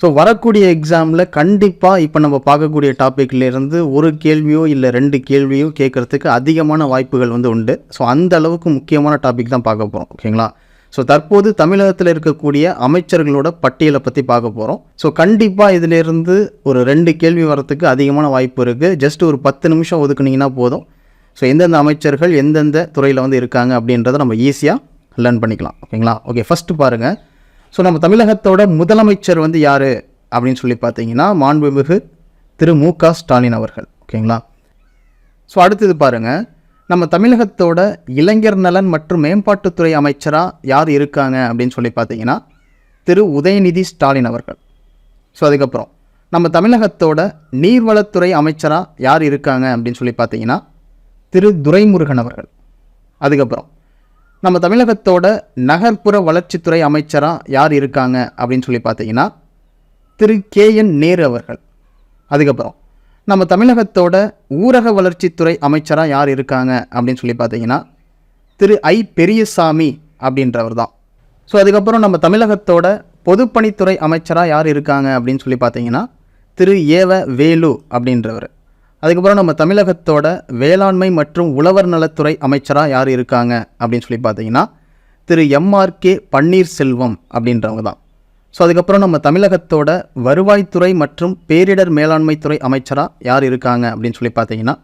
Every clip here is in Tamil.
ஸோ வரக்கூடிய எக்ஸாமில் கண்டிப்பாக இப்போ நம்ம பார்க்கக்கூடிய டாப்பிக்லேருந்து ஒரு கேள்வியோ இல்லை ரெண்டு கேள்வியோ கேட்குறதுக்கு அதிகமான வாய்ப்புகள் வந்து உண்டு. ஸோ அந்த அளவுக்கு முக்கியமான டாபிக் தான் பார்க்க போகிறோம் ஓகேங்களா ஸோ தற்போது தமிழகத்தில் இருக்கக்கூடிய அமைச்சர்களோட பட்டியலை பற்றி பார்க்க போகிறோம் ஸோ கண்டிப்பாக இதிலேருந்து ஒரு ரெண்டு கேள்வி வரத்துக்கு அதிகமான வாய்ப்பு இருக்குது ஜஸ்ட் ஒரு பத்து நிமிஷம் ஒதுக்குனீங்கன்னா போதும். ஸோ எந்தெந்த அமைச்சர்கள் எந்தெந்த துறையில் வந்து இருக்காங்க அப்படின்றத நம்ம ஈஸியாக லேர்ன் பண்ணிக்கலாம். ஓகேங்களா ஓகே ஃபஸ்ட்டு பாருங்கள் ஸோ நம்ம தமிழகத்தோட முதலமைச்சர் வந்து யார்? அப்படின்னு சொல்லி பார்த்தீங்கன்னா மாண்புமிகு திரு மு க ஸ்டாலின் அவர்கள். ஓகேங்களா? ஸோ அடுத்தது பாருங்கள் நம்ம தமிழகத்தோட இளைஞர் நலன் மற்றும் மேம்பாட்டுத்துறை அமைச்சராக யார் இருக்காங்க? அப்படின்னு சொல்லி பார்த்தீங்கன்னா திரு உதயநிதி ஸ்டாலின் அவர்கள். ஸோ அதுக்கப்புறம் நம்ம தமிழகத்தோட நீர்வளத்துறை அமைச்சராக யார் இருக்காங்க? அப்படின்னு சொல்லி பார்த்தீங்கன்னா திரு துரைமுருகன் அவர்கள். அதுக்கப்புறம் நம்ம தமிழகத்தோட நகர்ப்புற வளர்ச்சித்துறை அமைச்சராக யார் இருக்காங்க அப்படின்னு சொல்லி பார்த்தீங்கன்னா திரு கே என் நேரு அவர்கள். அதுக்கப்புறம் நம்ம தமிழகத்தோட ஊரக வளர்ச்சித்துறை அமைச்சராக யார் இருக்காங்க அப்படின்னு சொல்லி பார்த்தீங்கன்னா திரு ஐ பெரியசாமி அப்படின்றவர் தான். ஸோ அதுக்கப்புறம் நம்ம தமிழகத்தோட பொதுப்பணித்துறை அமைச்சராக யார் இருக்காங்க அப்படின்னு சொல்லி பார்த்தீங்கன்னா திரு ஏவ வேலு அப்படின்றவர். அதுக்கப்புறம் நம்ம தமிழகத்தோட வேளாண்மை மற்றும் உழவர் நலத்துறை அமைச்சராக யார் இருக்காங்க அப்படின்னு சொல்லி பார்த்தீங்கன்னா திரு எம்ஆர்கே பன்னீர்செல்வம் அப்படின்றவங்க தான். ஸோ அதுக்கப்புறம் நம்ம தமிழகத்தோட வருவாய்த்துறை மற்றும் பேரிடர் மேலாண்மைத்துறை அமைச்சராக யார் இருக்காங்க அப்படின்னு சொல்லி பார்த்தீங்கன்னா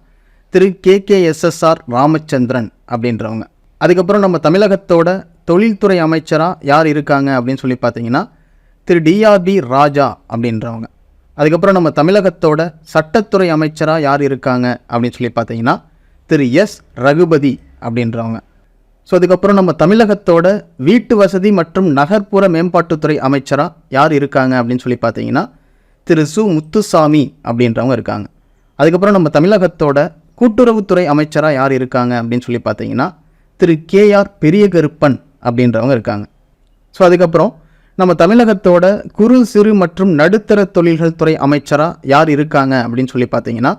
திரு K K S S R Ramachandran அப்படின்றவங்க. அதுக்கப்புறம் நம்ம தமிழகத்தோட தொழில்துறை அமைச்சராக யார் இருக்காங்க அப்படின்னு சொல்லி பார்த்தீங்கன்னா திரு டிஆர்பி ராஜா அப்படின்றவங்க. அதுக்கப்புறம் நம்ம தமிழகத்தோட சட்டத்துறை அமைச்சராக யார் இருக்காங்க அப்படின்னு சொல்லி பார்த்தீங்கன்னா திரு எஸ் ரகுபதி அப்படின்றவங்க. ஸோ அதுக்கப்புறம் நம்ம தமிழகத்தோட வீட்டு வசதி மற்றும் நகர்ப்புற மேம்பாட்டுத்துறை அமைச்சராக யார் இருக்காங்க அப்படின்னு சொல்லி பார்த்தீங்கன்னா திரு சு. முத்துசாமி அப்படின்றவங்க இருக்காங்க. அதுக்கப்புறம் நம்ம தமிழகத்தோட கூட்டுறவுத்துறை அமைச்சராக யார் இருக்காங்க அப்படின்னு சொல்லி பார்த்தீங்கன்னா திரு கே ஆர் பெரியகருப்பன் அப்படின்றவங்க இருக்காங்க. ஸோ அதுக்கப்புறம் நம்ம தமிழகத்தோட குறு சிறு மற்றும் நடுத்தர தொழில்கள் துறை அமைச்சராக யார் இருக்காங்க அப்படின்னு சொல்லி பார்த்தீங்கன்னா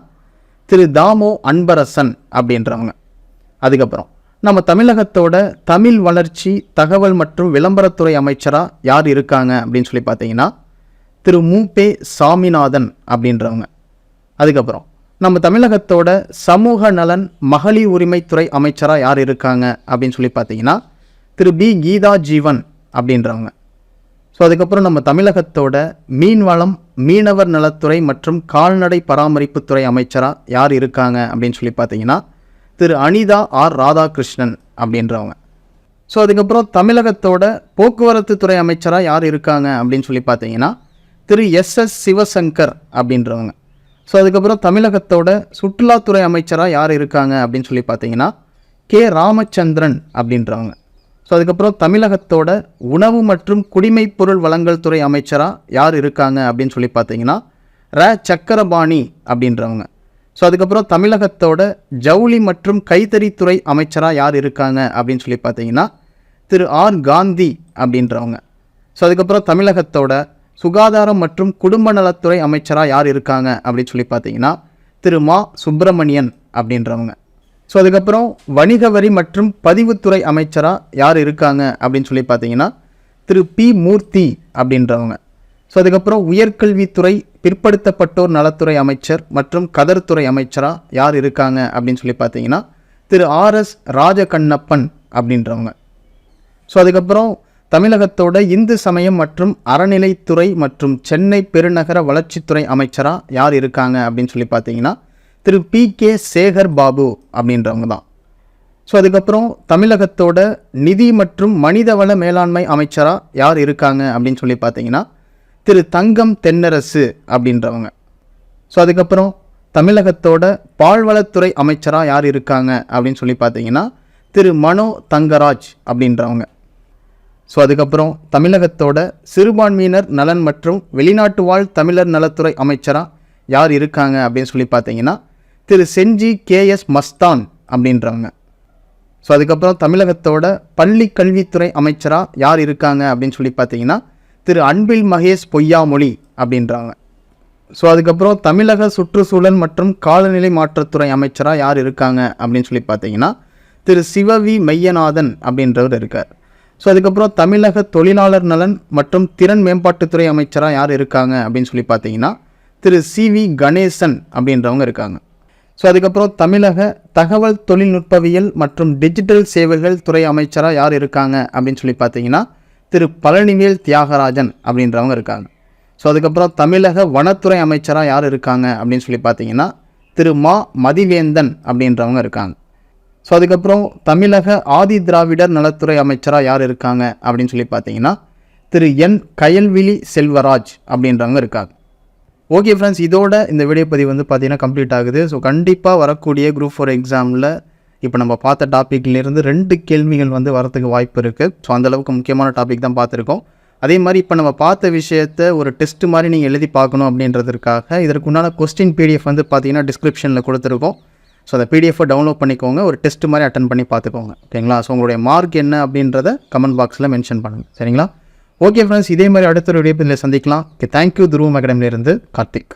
திரு தாமோ அன்பரசன் அப்படின்றவங்க. அதுக்கப்புறம் நம்ம தமிழகத்தோட தமிழ் வளர்ச்சி தகவல் மற்றும் விளம்பரத்துறை அமைச்சராக யார் இருக்காங்க அப்படின்னு சொல்லி பார்த்தீங்கன்னா திரு மூபே சாமிநாதன் அப்படின்றவங்க. அதுக்கப்புறம் நம்ம தமிழகத்தோட சமூக நலன் மகளிர் உரிமைத்துறை அமைச்சராக யார் இருக்காங்க அப்படின்னு சொல்லி பார்த்தீங்கன்னா திரு பி. கீதா ஜீவன் அப்படின்றவங்க. ஸோ அதுக்கப்புறம் நம்ம தமிழகத்தோட மீன்வளம் மீனவர் நலத்துறை மற்றும் கால்நடை பராமரிப்புத்துறை அமைச்சராக யார் இருக்காங்க அப்படின்னு சொல்லி பார்த்தீங்கன்னா திரு அனிதா ஆர் ராதாகிருஷ்ணன் அப்படின்றவங்க. ஸோ அதுக்கப்புறம் தமிழகத்தோட போக்குவரத்து துறை அமைச்சராக யார் இருக்காங்க அப்படின்னு சொல்லி பார்த்தீங்கன்னா திரு எஸ் எஸ் சிவசங்கர் அப்படின்றவங்க. ஸோ அதுக்கப்புறம் தமிழகத்தோட சுற்றுலாத்துறை அமைச்சராக யார் இருக்காங்க அப்படின்னு சொல்லி பார்த்தீங்கன்னா கே ராமச்சந்திரன் அப்படின்றவங்க. ஸோ அதுக்கப்புறம் தமிழகத்தோட உணவு மற்றும் குடிமைப் பொருள் வழங்கல் துறை அமைச்சராக யார் இருக்காங்க அப்படின்னு சொல்லி பார்த்தீங்கன்னா ர. சக்கரபாணி அப்படின்றவங்க. ஸோ அதுக்கப்புறம் தமிழகத்தோட ஜவுளி மற்றும் கைத்தறித்துறை அமைச்சராக யார் இருக்காங்க அப்படின்னு சொல்லி பார்த்தீங்கன்னா திரு. ஆர். காந்தி அப்படின்றவங்க. ஸோ அதுக்கப்புறம் தமிழகத்தோட சுகாதாரம் மற்றும் குடும்ப நலத்துறை அமைச்சராக யார் இருக்காங்க அப்படின்னு சொல்லி பார்த்தீங்கன்னா திரு. மா. சுப்பிரமணியன் அப்படின்றவங்க. ஸோ அதுக்கப்புறம் வணிக வரி மற்றும் பதிவுத்துறை அமைச்சராக யார் இருக்காங்க அப்படின்னு சொல்லி பார்த்தீங்கன்னா திரு பி. மூர்த்தி அப்படின்றவங்க. ஸோ அதுக்கப்புறம் உயர்கல்வித்துறை பிற்படுத்தப்பட்டோர் நலத்துறை அமைச்சர் மற்றும் கதர்துறை அமைச்சராக யார் இருக்காங்க அப்படின்னு சொல்லி பார்த்தீங்கன்னா திரு ஆர்எஸ் ராஜகண்ணப்பன் அப்படின்றவங்க. ஸோ அதுக்கப்புறம் தமிழகத்தோட இந்து சமயம் மற்றும் அறநிலைத்துறை மற்றும் சென்னை பெருநகர வளர்ச்சித்துறை அமைச்சராக யார் இருக்காங்க அப்படின்னு சொல்லி பார்த்தீங்கன்னா திரு பி கே சேகர் பாபு அப்படின்றவங்க தான். ஸோ அதுக்கப்புறம் தமிழகத்தோட நிதி மற்றும் மனிதவள மேலாண்மை அமைச்சராக யார் இருக்காங்க அப்படின்னு சொல்லி பார்த்தீங்கன்னா திரு தங்கம் தென்னரசு அப்படின்றவங்க. ஸோ அதுக்கப்புறம் தமிழகத்தோட பால்வளத்துறை அமைச்சராக யார் இருக்காங்க அப்படின்னு சொல்லி பார்த்தீங்கன்னா திரு மனோ தங்கராஜ் அப்படின்றவங்க. ஸோ அதுக்கப்புறம் தமிழகத்தோட சிறுபான்மையினர் நலன் மற்றும் வெளிநாட்டு வாழ் தமிழர் நலத்துறை அமைச்சராக யார் இருக்காங்க அப்படின்னு சொல்லி பார்த்தீங்கன்னா திரு செஞ்சி கே எஸ் மஸ்தான் அப்படின்றவங்க ஸோ அதுக்கப்புறம் தமிழகத்தோட பள்ளி கல்வித்துறை அமைச்சராக யார் இருக்காங்க அப்படின்னு சொல்லி பார்த்தீங்கன்னா திரு அன்பில் மகேஷ் பொய்யாமொழி அப்படின்றாங்க. ஸோ அதுக்கப்புறம் தமிழக சுற்றுச்சூழல் மற்றும் காலநிலை மாற்றத்துறை அமைச்சராக யார் இருக்காங்க அப்படின்னு சொல்லி பார்த்தீங்கன்னா திரு சிவவி மெய்யநாதன் அப்படின்றவர் இருக்கார். ஸோ அதுக்கப்புறம் தமிழக தொழிலாளர் நலன் மற்றும் திறன் மேம்பாட்டுத்துறை அமைச்சராக யார் இருக்காங்க அப்படின்னு சொல்லி பார்த்தீங்கன்னா திரு சி வி கணேசன் அப்படின்றவங்க இருக்காங்க. ஸோ அதுக்கப்புறம் தமிழக தகவல் தொழில்நுட்பவியல் மற்றும் டிஜிட்டல் சேவைகள் துறை அமைச்சராக யார் இருக்காங்க அப்படின்னு சொல்லி பார்த்தீங்கன்னா திரு பழனிவேல் தியாகராஜன் அப்படின்றவங்க இருக்காங்க. ஸோ அதுக்கப்புறம் தமிழக வனத்துறை அமைச்சராக யார் இருக்காங்க அப்படின்னு சொல்லி பார்த்தீங்கன்னா திரு மா மதிவேந்தன் அப்படின்றவங்க இருக்காங்க. ஸோ அதுக்கப்புறம் தமிழக ஆதி திராவிடர் நலத்துறை அமைச்சராக யார் இருக்காங்க அப்படின்னு சொல்லி பார்த்தீங்கன்னா திரு என் கயல்விழி செல்வராஜ் அப்படின்றவங்க இருக்காங்க. ஓகே ஃப்ரெண்ட்ஸ் இதோட இந்த வீடியோ பதிவு வந்து பார்த்தீங்கன்னா கம்ப்ளீட் ஆகுது. ஸோ கண்டிப்பாக வரக்கூடிய குரூப் ஃபோர் எக்ஸாமில் இப்போ நம்ம பார்த்த டாப்பிக்லேருந்து ரெண்டு கேள்விகள் வந்து வரதுக்கு வாய்ப்பு இருக்குது ஸோ அந்தளவுக்கு முக்கியமான டாபிக் தான் பார்த்துருக்கோம். அதே மாதிரி இப்போ நம்ம பார்த்த விஷயத்த ஒரு டெஸ்ட் மாதிரி நீங்கள் எழுதி பார்க்கணும் அப்படின்றதுக்காக இதற்கு உண்டான கொஸ்டின் பிடிஎஃப் வந்து பார்த்தீங்கன்னா டிஸ்கிரிப்ஷனில் கொடுத்துருக்கோம். ஸோ அந்த பிடிஎஃபை டவுன்லோட் பண்ணிக்கோங்க. ஒரு டெஸ்ட் மாதிரி அட்டன் பண்ணி பார்த்துக்கோங்க. ஓகேங்களா ஸோ உங்களுடைய மார்க் என்ன அப்படின்றத கமெண்ட் பாக்ஸில் மென்ஷன் பண்ணுங்கள் சரிங்களா? ஓகே ஃப்ரெண்ட்ஸ் இதே மாதிரி அடுத்த ஒரு வீடியோ சந்திக்கலாம். ஓகே தேங்க்யூ துருவம் அகாடமிலேருந்து கார்த்திக்.